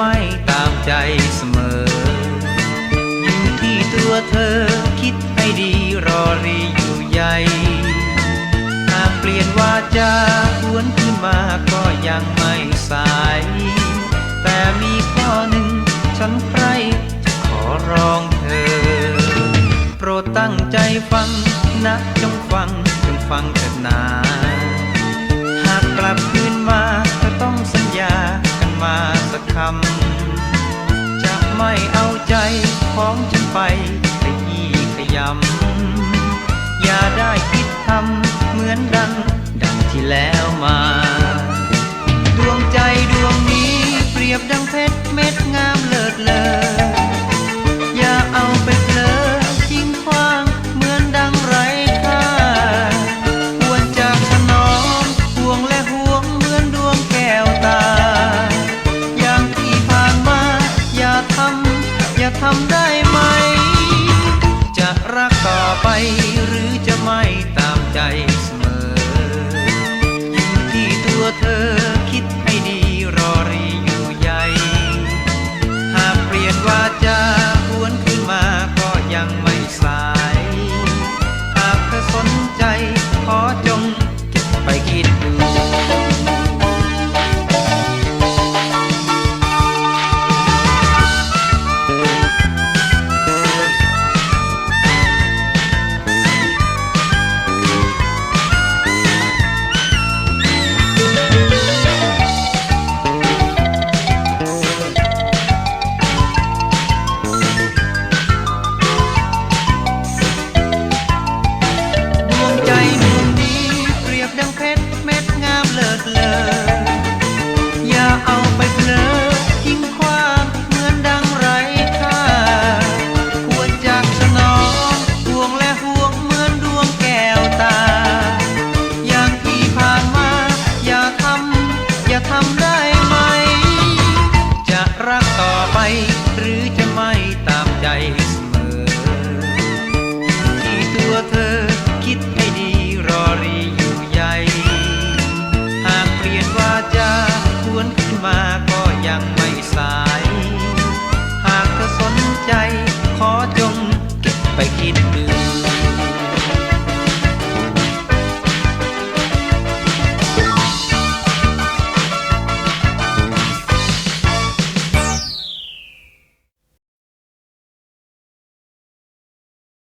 ไม่ตามใจเสมอ อยู่ที่ตัวเธอคิดให้ดีรอรีอยู่ใหญ่หากเปลี่ยนวาจาหวนขึ้นมาก็ยังไม่สาย แต่มีข้อหนึ่งฉันใครจะขอร้องเธอ โปรดตั้งใจฟังนะจงฟังจงฟังเถิดนา ไม่เอาใจของฉันไปขยี้ขยำ อย่าได้คิดทำเหมือนดัง ดังที่แล้วมา ดวงใจดวงนี้เปรียบดังเพชร จะทำได้ไหม จะรักต่อไปหรือจะไม่ตามใจเสมอ อยู่ที่ตัวเธอคิดให้ดีรอรีอยู่ใหญ่หากเปลี่ยนวาจาควรขึ้นมาก็ยังม love.